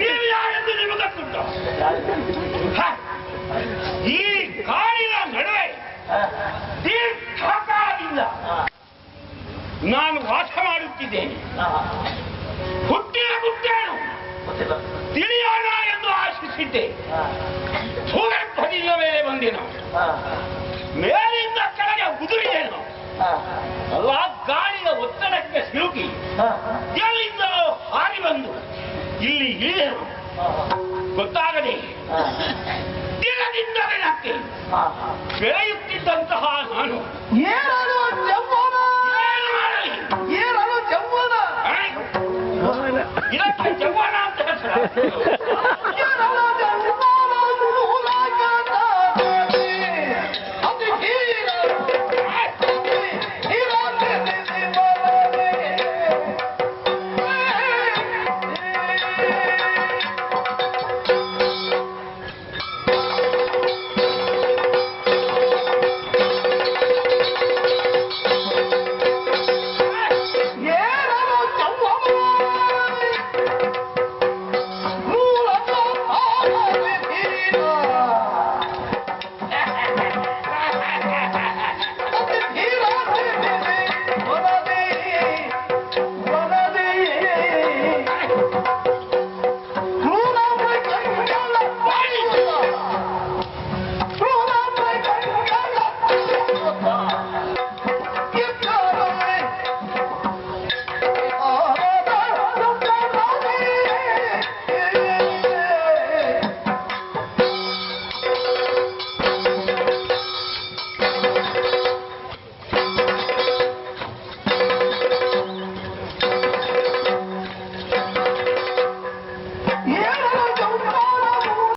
ನೀವು ಯಾರೆಂದು ನಿಮಗೆ ಗೊತ್ತುಂಟು ಈ ಕಾಡಿನ ನಡುವೆ ದೀರ್ಘಕಾಲದಿಂದ ನಾನು ವಾಸ ಮಾಡುತ್ತಿದ್ದೇನೆ. ಹುಟ್ಟಿನ ಗುಟ್ಟೇನು ತಿಳಿಯೋಣ ಎಂದು ಆಶಿಸಿದ್ದೆ. ಭೂಗರ್ಭದಿಂದ ಮೇಲೆ ಬಂದೆನು. ಮೇಲಿಂದ ಕೆಳಗೆ ಉದುರಿದೆನು. ಅಲ್ಲ ಗಾಳಿಯ ಒತ್ತಡಕ್ಕೆ ಸಿಲುಕಿ. ಬಂದು ಇಲ್ಲಿ ಇಳಿದೆನು ಗೊತ್ತಾಗದೆ ದಿನದಿಂದ ದಿನಕ್ಕೆ ಬೆಳೆಯುತ್ತಿದ್ದಂತಹ ನಾನು. ಏನಾದರೂ ಏನಾದ್ರು ಅರೆ, ಇದಕ್ಕೆ ಜವಾನ ಅಂತ